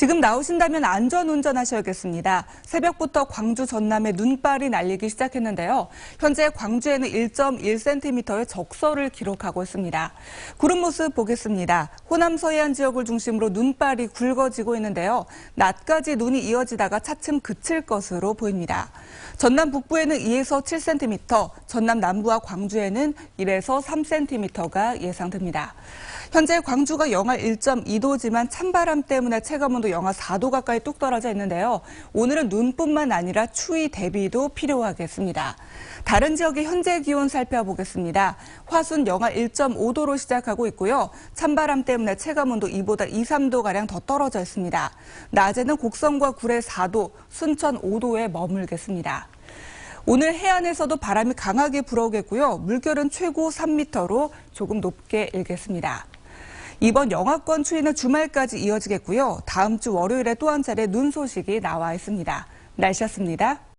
지금 나오신다면 안전 운전하셔야겠습니다. 새벽부터 광주 전남에 눈발이 날리기 시작했는데요. 현재 광주에는 1.1cm의 적설을 기록하고 있습니다. 구름 모습 보겠습니다. 호남 서해안 지역을 중심으로 눈발이 굵어지고 있는데요. 낮까지 눈이 이어지다가 차츰 그칠 것으로 보입니다. 전남 북부에는 2에서 7cm, 전남 남부와 광주에는 1에서 3cm가 예상됩니다. 현재 광주가 영하 1.2도지만 찬바람 때문에 체감온도 영하 4도 가까이 뚝 떨어져 있는데요. 오늘은 눈뿐만 아니라 추위 대비도 필요하겠습니다. 다른 지역의 현재 기온 살펴보겠습니다. 화순 영하 1.5도로 시작하고 있고요. 찬바람 때문에 체감온도 이보다 2, 3도가량 더 떨어져 있습니다. 낮에는 곡성과 구례 4도, 순천 5도에 머물겠습니다. 오늘 해안에서도 바람이 강하게 불어오겠고요. 물결은 최고 3m로 조금 높게 일겠습니다. 이번 영하권 추위는 주말까지 이어지겠고요. 다음 주 월요일에 또 한 차례 눈 소식이 나와 있습니다. 날씨였습니다.